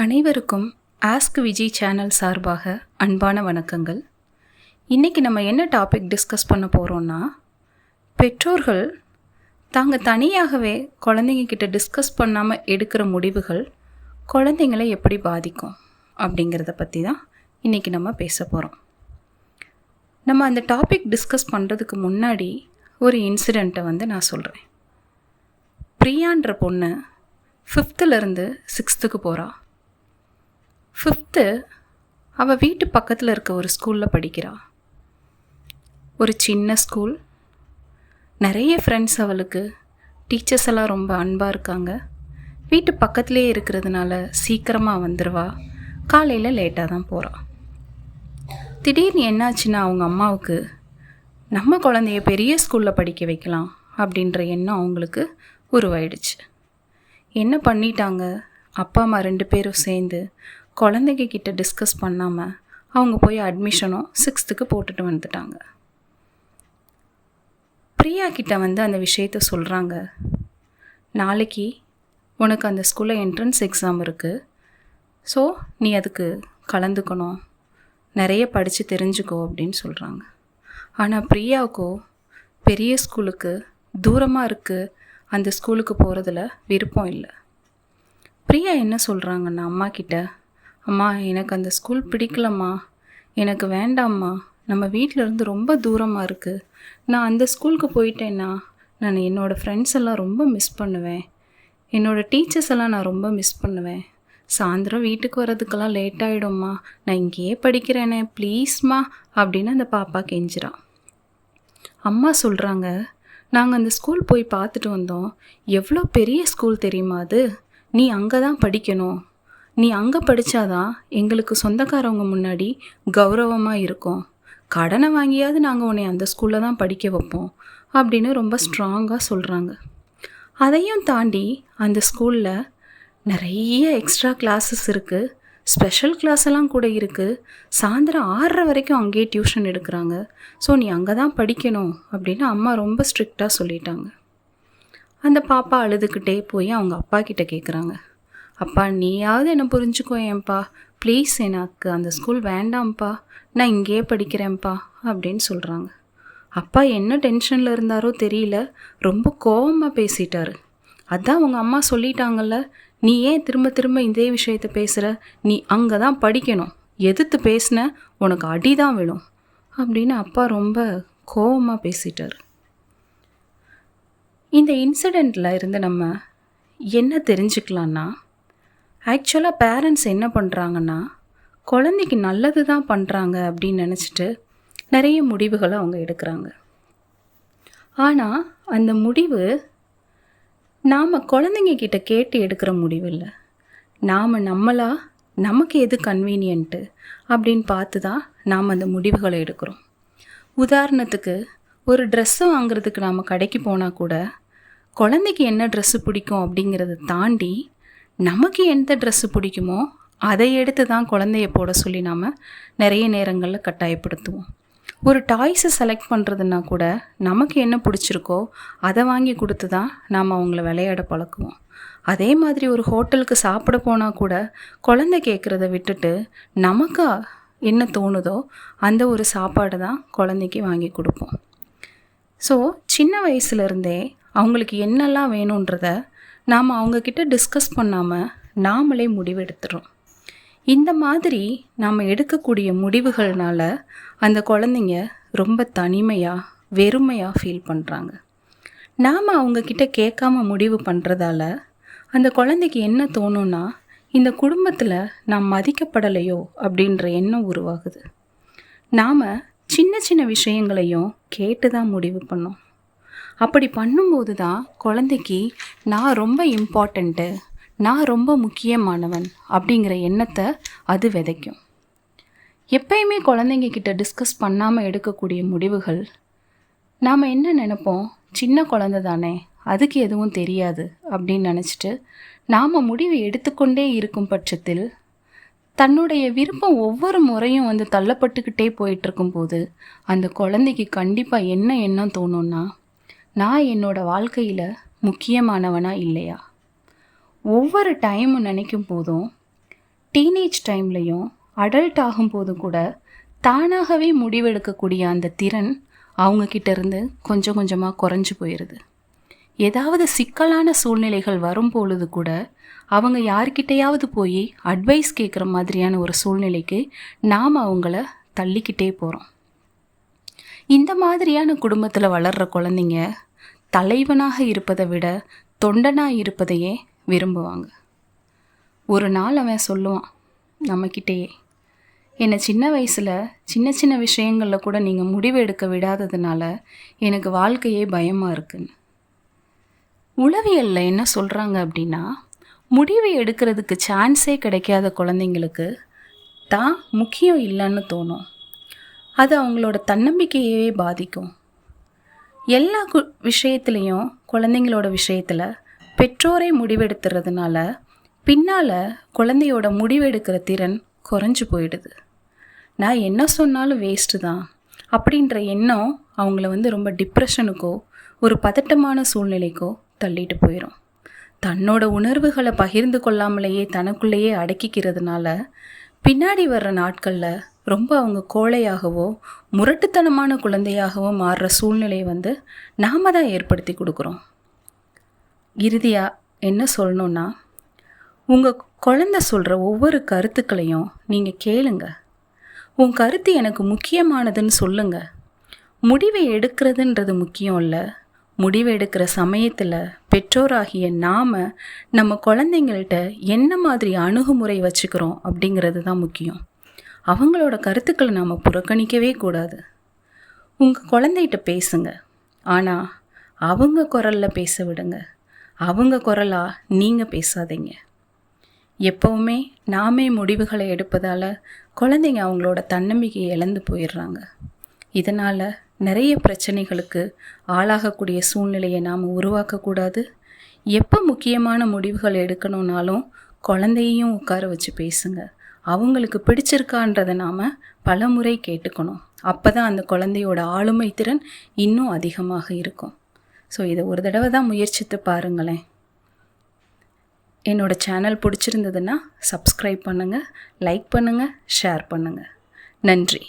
அனைவருக்கும் ask Vijay channel சார்பாக அன்பான வணக்கங்கள். இன்றைக்கி நம்ம என்ன டாபிக் டிஸ்கஸ் பண்ண போகிறோன்னா பெற்றோர்கள் தாங்க தனியாகவே குழந்தைங்க கிட்ட டிஸ்கஸ் பண்ணாமல் எடுக்கிற முடிவுகள் குழந்தைங்களை எப்படி பாதிக்கும் அப்படிங்கிறத பற்றி தான் இன்றைக்கி நம்ம பேச போகிறோம் நம்ம அந்த டாபிக் டிஸ்கஸ் பண்ணுறதுக்கு முன்னாடி ஒரு இன்சிடெண்ட்டை வந்து நான் சொல்கிறேன் பிரியான்ற பொண்ணு ஃபிஃப்த்துலேருந்து சிக்ஸ்த்துக்கு போகிறா ஃபிஃப்த்து அவள் வீட்டு பக்கத்தில் இருக்க ஒரு ஸ்கூலில் படிக்கிறாள் ஒரு சின்ன ஸ்கூல் நிறைய ஃப்ரெண்ட்ஸ் அவளுக்கு. டீச்சர்ஸ் எல்லாம் ரொம்ப அன்பாக இருக்காங்க. வீட்டு பக்கத்துலேயே இருக்கிறதுனால சீக்கிரமாக வந்துடுவா காலையில் லேட்டாக தான் போகிறாள் திடீர்னு என்னாச்சுன்னா அவங்க அம்மாவுக்கு நம்ம குழந்தைய பெரிய ஸ்கூலில் படிக்க வைக்கலாம் அப்படின்ற எண்ணம் அவங்களுக்கு உருவாயிடுச்சு. என்ன பண்ணிட்டாங்க? அப்பா அம்மா ரெண்டு பேரும் சேர்ந்து குழந்தைங்க கிட்ட டிஸ்கஸ் பண்ணாமல் அவங்க போய் அட்மிஷனும் சிக்ஸ்த்துக்கு போட்டுட்டு வந்துட்டாங்க. பிரியா கிட்ட வந்து அந்த விஷயத்த சொல்கிறாங்க நாளைக்கு உனக்கு அந்த ஸ்கூலில் என்ட்ரன்ஸ் எக்ஸாம் இருக்குது ஸோ நீ அதுக்கு கலந்துக்கணும். நிறைய படித்து தெரிஞ்சுக்கோ அப்படின்னு சொல்கிறாங்க ஆனால் பிரியாவுக்கோ பெரிய ஸ்கூலுக்கு தூரமாக இருக்குது அந்த ஸ்கூலுக்கு போகிறதுல விருப்பம் இல்லை. பிரியா என்ன சொல்கிறாங்கன்னா அம்மா கிட்ட அம்மா எனக்கு அந்த ஸ்கூல் பிடிக்கலம்மா. எனக்கு வேண்டாம்மா. நம்ம வீட்டில் இருந்து ரொம்ப தூரமாக இருக்குது நான் அந்த ஸ்கூலுக்கு போயிட்டேன்னா நான் என்னோடய ஃப்ரெண்ட்ஸ் எல்லாம் ரொம்ப மிஸ் பண்ணுவேன். என்னோடய டீச்சர்ஸ் எல்லாம் நான் ரொம்ப மிஸ் பண்ணுவேன். சாயந்தரம் வீட்டுக்கு வர்றதுக்கெல்லாம் லேட் ஆகிடும்மா நான் இங்கேயே படிக்கிறேனே ப்ளீஸ்மா அப்படின்னு அந்த பாப்பா கெஞ்சிறான் அம்மா சொல்கிறாங்க நாங்கள் அந்த ஸ்கூல் போய் பார்த்துட்டு வந்தோம். எவ்வளோ பெரிய ஸ்கூல் தெரியுமா அது? நீ அங்கே தான் படிக்கணும். நீ அங்கே படித்தாதான் எங்களுக்கு சொந்தக்காரவங்க முன்னாடி கௌரவமாக இருக்கும். கடனை வாங்கியாவது நாங்கள் உன்னை அந்த ஸ்கூலில் தான் படிக்க வைப்போம் அப்படின்னு ரொம்ப ஸ்ட்ராங்காக சொல்கிறாங்க அதையும் தாண்டி அந்த ஸ்கூலில் நிறைய எக்ஸ்ட்ரா கிளாஸஸ் இருக்குது ஸ்பெஷல் கிளாஸ் எல்லாம் கூட இருக்குது சாயந்தரம் ஆறரை வரைக்கும் அங்கேயே டியூஷன் எடுக்கிறாங்க. ஸோ நீ அங்கே தான் படிக்கணும் அப்படின்னு அம்மா ரொம்ப ஸ்ட்ரிக்டாக சொல்லிட்டாங்க. அந்த பாப்பா அழுதுகிட்டே போய் அவங்க அப்பா கிட்ட கேட்குறாங்க அப்பா நீயாவது என்னை புரிஞ்சுக்கோ ஏன்பா. ப்ளீஸ் எனக்கு அந்த ஸ்கூல் வேண்டாம்ப்பா. நான் இங்கேயே படிக்கிறேன்ப்பா அப்படின்னு சொல்கிறாங்க அப்பா என்ன டென்ஷனில் இருந்தாரோ தெரியல. ரொம்ப கோவமாக பேசிட்டாரு. அதான் உங்கள் அம்மா சொல்லிட்டாங்கல்ல நீ ஏன் திரும்ப திரும்ப இதே விஷயத்த பேசுகிற நீ அங்கே தான் படிக்கணும். எதிர்த்து பேசின உனக்கு அடி தான் விழும். அப்படின்னு அப்பா ரொம்ப கோவமாக பேசிட்டார். இந்த இன்சிடெண்ட்டில் இருந்து நம்ம என்ன தெரிஞ்சுக்கலான்னா ஆக்சுவலாக பேரண்ட்ஸ் என்ன பண்ணுறாங்கன்னா குழந்தைக்கு நல்லது தான் பண்ணுறாங்க அப்படின்னு நினச்சிட்டு நிறைய முடிவுகளை அவங்க எடுக்கிறாங்க. ஆனால் அந்த முடிவு நாம் குழந்தைங்க கிட்ட கேட்டு எடுக்கிற முடிவு இல்லை. நாம் நம்மளா நமக்கு எது கன்வீனியன்ட்டு அப்படின்னு பார்த்து தான் நாம் அந்த முடிவுகளை எடுக்கிறோம். உதாரணத்துக்கு ஒரு ட்ரெஸ்ஸு வாங்குறதுக்கு நாம் கடைக்கு போனால் கூட குழந்தைக்கு என்ன ட்ரெஸ்ஸு பிடிக்கும் அப்படிங்கிறத தாண்டி நமக்கு எந்த ட்ரெஸ்ஸு பிடிக்குமோ அதை எடுத்து தான் குழந்தைய போட சொல்லி நாம் நிறைய நேரங்களில் கட்டாயப்படுத்துவோம். ஒரு டாய்ஸை செலக்ட் பண்ணுறதுனா கூட நமக்கு என்ன பிடிச்சிருக்கோ அதை வாங்கி கொடுத்து தான் நாம் அவங்கள விளையாட பழக்குவோம். அதே மாதிரி ஒரு ஹோட்டலுக்கு சாப்பிட போனால் கூட குழந்தை கேட்குறத விட்டுட்டு நமக்கு என்ன தோணுதோ அந்த ஒரு சாப்பாடு தான் குழந்தைக்கு வாங்கி கொடுப்போம். ஸோ சின்ன வயசுலேருந்தே அவங்களுக்கு என்னெல்லாம் வேணுன்றத நாம் அவங்கக்கிட்ட டிஸ்கஸ் பண்ணாமல் நாமளே முடிவெடுத்துறோம். இந்த மாதிரி நாம் எடுக்கக்கூடிய முடிவுகள்னால அந்த குழந்தைங்க ரொம்ப தனிமையாக வெறுமையாக ஃபீல் பண்ணுறாங்க நாம் அவங்கக்கிட்ட கேட்காம முடிவு பண்ணுறதால அந்த குழந்தைக்கு என்ன தோணும்னா இந்த குடும்பத்தில் நாம் மதிக்கப்படலையோ அப்படின்ற எண்ணம் உருவாகுது. நாம் சின்ன சின்ன விஷயங்களையும் கேட்டு தான் முடிவு பண்ணோம். அப்படி பண்ணும்போது தான் குழந்தைக்கு நான் ரொம்ப இம்பார்ட்டண்ட்டு நான் ரொம்ப முக்கியமானவன் அப்படிங்கிற எண்ணத்தை அது விதைக்கும். எப்பயுமே குழந்தைங்க கிட்ட டிஸ்கஸ் பண்ணாமல் எடுக்கக்கூடிய முடிவுகள் நாம் என்ன நினைப்போம்? சின்ன குழந்தை தானே அதுக்கு எதுவும் தெரியாது அப்படின்னு நினச்சிட்டு நாம் முடிவு எடுத்துக்கொண்டே இருக்கும் பட்சத்தில் தன்னுடைய விருப்பம் ஒவ்வொரு முறையும் வந்து தள்ளப்பட்டுக்கிட்டே போயிட்டுருக்கும்போது அந்த குழந்தைக்கு கண்டிப்பாக என்ன எண்ணம் தோணுன்னா நான் என்னோட வாழ்க்கையில் முக்கியமானவனா இல்லையா? ஒவ்வொரு டைமும் நினைக்கும் போதும் டீனேஜ் டைம்லையும் அடல்ட் ஆகும்போது கூட தானாகவே முடிவெடுக்கக்கூடிய அந்த திறன் அவங்கக்கிட்ட இருந்து கொஞ்சம் கொஞ்சமாக குறைஞ்சி போயிடுது ஏதாவது சிக்கலான சூழ்நிலைகள் வரும் பொழுது கூட அவங்க யார்கிட்டையாவது போய் அட்வைஸ் கேட்குற மாதிரியான ஒரு சூழ்நிலைக்கு நாம் அவங்கள தள்ளிக்கிட்டே போகிறோம் இந்த மாதிரியான குடும்பத்தில் வளர்கிற குழந்தைங்க தலைவனாக இருப்பதை விட தொண்டனாக இருப்பதையே விரும்புவாங்க. ஒரு நாள் அவன் சொல்லுவான் நம்மக்கிட்டேயே என்னை சின்ன வயசில் சின்ன சின்ன விஷயங்களில் கூட நீங்கள் முடிவு எடுக்க விடாததுனால எனக்கு வாழ்க்கையே பயமாக இருக்குன்னு. உளவியலில் என்ன சொல்கிறாங்க அப்படின்னா முடிவு எடுக்கிறதுக்கு சான்ஸே கிடைக்காத குழந்தைங்களுக்கு தான் முக்கியம் இல்லைன்னு தோணும். அது அவங்களோட தன்னம்பிக்கையவே பாதிக்கும். எல்லா கு விஷயத்துலேயும் குழந்தைங்களோட விஷயத்தில் பெற்றோரை முடிவெடுத்துறதுனால பின்னால் குழந்தையோட முடிவெடுக்கிற திறன் குறைஞ்சி போயிடுது. நான் என்ன சொன்னாலும் வேஸ்ட்டு தான் அப்படின்ற எண்ணம் அவங்கள வந்து ரொம்ப டிப்ரெஷனுக்கோ ஒரு பதட்டமான சூழ்நிலைக்கோ தள்ளிட்டு போயிடும் தன்னோட உணர்வுகளை பகிர்ந்து கொள்ளாமலேயே தனக்குள்ளேயே அடக்கிக்கிறதுனால பின்னாடி வர்ற நாட்களில் ரொம்ப அவங்க கோழையாகவோ முரட்டுத்தனமான குழந்தையாகவோ மாறுற சூழ்நிலையை வந்து நாம தான் ஏற்படுத்தி கொடுக்குறோம். இறுதியாக என்ன சொல்லணுன்னா உங்கள் குழந்தை சொல்கிற ஒவ்வொரு கருத்துக்களையும் நீங்கள் கேளுங்க. உன் கருத்து எனக்கு முக்கியமானதுன்னு சொல்லுங்க. முடிவை எடுக்கிறதுன்றது முக்கியம் இல்லை. முடிவு எடுக்கிற சமயத்தில் பெற்றோராகிய நாம் நம்ம குழந்தைங்கள்ட்ட என்ன மாதிரி அணுகுமுறை வச்சுக்கிறோம் அப்படிங்கிறது தான் முக்கியம். அவங்களோட கருத்துக்களை நாம் புறக்கணிக்கவே கூடாது. உங்கள் குழந்தைகிட்ட பேசுங்க. ஆனால் அவங்க குரலில் பேச விடுங்க. அவங்க குரலாக நீங்கள் பேசாதீங்க. எப்போவுமே நாமே முடிவுகளை எடுப்பதால் குழந்தைங்க அவங்களோட தன்னம்பிக்கையை இழந்து போயிடுறாங்க. இதனால் நிறைய பிரச்சனைகளுக்கு ஆளாகக்கூடிய சூழ்நிலையை நாம் உருவாக்கக்கூடாது. எப்போ முக்கியமான முடிவுகள் எடுக்கணுன்னாலும் குழந்தையையும் உட்கார வச்சு பேசுங்கள் அவங்களுக்கு பிடிச்சிருக்கான்றதை நாம் பல முறை கேட்டுக்கணும். அப்போ தான் அந்த குழந்தையோட ஆளுமை திறன் இன்னும் அதிகமாக இருக்கும். ஸோ இதை ஒரு தடவை தான் முயற்சித்து பாருங்களேன். என்னோட சேனல் பிடிச்சிருந்ததுன்னா சப்ஸ்கிரைப் பண்ணுங்கள் லைக் பண்ணுங்கள் ஷேர் பண்ணுங்கள் நன்றி.